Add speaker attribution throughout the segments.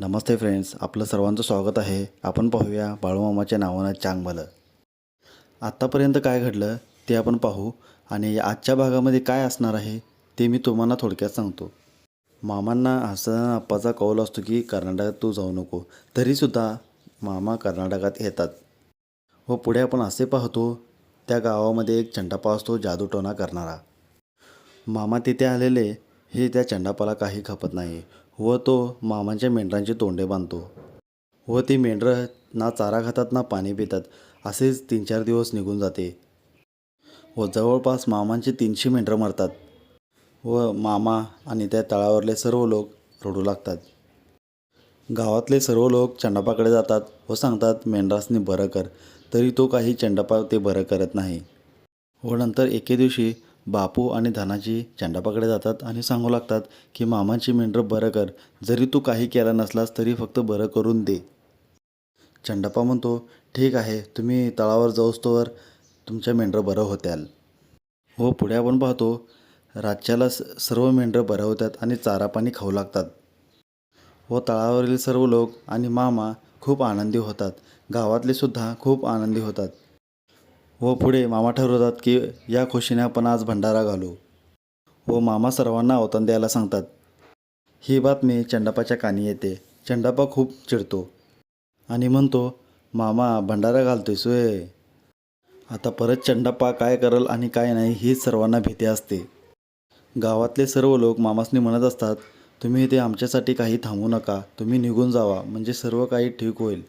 Speaker 1: नमस्ते friends आपलं सर्वांचं स्वागत आहे. आपण पाहूया बाळूमामाच्या नावानं चांगलं आत्तापर्यंत काय घडलं ते आपण पाहू आणि आजच्या भागामध्ये काय असणार आहे ते मी तुम्हाला थोडक्यात सांगतो. मामांना हसन आप्पाचा कौल असतो की कर्नाटकात तू जाऊ नको तरीसुद्धा मामा कर्नाटकात येतात. व पुढे आपण असे पाहतो त्या गावामध्ये एक चंडापा असतो जादूटोणा करणारा. मामा तिथे आलेले हे त्या चंडापाला काही खपत नाही व तो मामांच्या मेंढरांची तोंडे बांधतो. व ती मेंढरं ना चारा खातात ना पाणी पितात असेच तीन चार दिवस निघून जाते. व जवळपास मामांचे तीनशे मेंढरं मरतात. व मामा आणि त्या तळावरले सर्व लोक रडू लागतात. गावातले सर्व लोक चंडापाकडे जातात व सांगतात मेंढरासनी बरं कर तरी तो काही चंडापा ते बरं करत नाही. व नंतर एके दिवशी बापू आणि धनाजी चंडापाकडे जातात आणि सांगू लागतात की मामाची मेंढरं बरं कर. जरी तू काही केला नसलास तरी फक्त बरं करून दे. चंडापा म्हणतो ठीक आहे तुम्ही तळावर जाऊस्तोवर तुमच्या मेंढरं बरं होत्याल. व पुढे आपण पाहतो राज्याला स सर्व मेंढरं बरं होतात आणि चारा पाणी खाऊ लागतात. व तळावरील सर्व लोक आणि मामा खूप आनंदी होतात. गावातले सुद्धा खूप आनंदी होतात. व पुढे मामा ठरवतात की या खुशीने आपण आज भंडारा घालू. व मामा सर्वांना अवतन द्यायला सांगतात. ही बातमी चंडापाच्या कानी येते. चंडापा खूप चिडतो आणि म्हणतो मामा भंडारा घालतोय सोय आता परत चंडापा काय करल आणि काय नाही हीच सर्वांना भीती असते. गावातले सर्व लोक मामासनी म्हणत असतात तुम्ही इथे आमच्यासाठी काही थांबू नका. तुम्ही निघून जावा. म्हणजे सर्व काही ठीक होईल.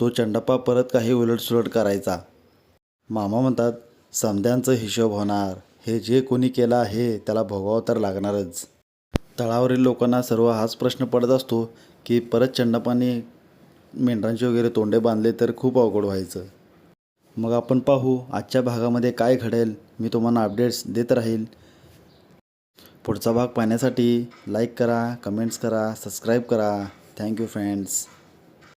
Speaker 1: तो चंडापा परत काही उलटसुलट करायचा. मामा म्हणतात समध्यांचं हिशोब होणार. हे जे कोणी केलं आहे त्याला भोगावं तर लागणारच. तळावरील लोकांना सर्व हाच प्रश्न पडत असतो की परत चंडपानी मेंढरांचे वगैरे तोंडे बांधले तर खूप अवघड व्हायचं. मग आपण पाहू आजच्या भागामध्ये काय घडेल. मी तुम्हाला अपडेट्स देत राहील. पुढचा भाग पाहण्यासाठी लाईक करा कमेंट्स करा सबस्क्राईब करा. Thank you friends.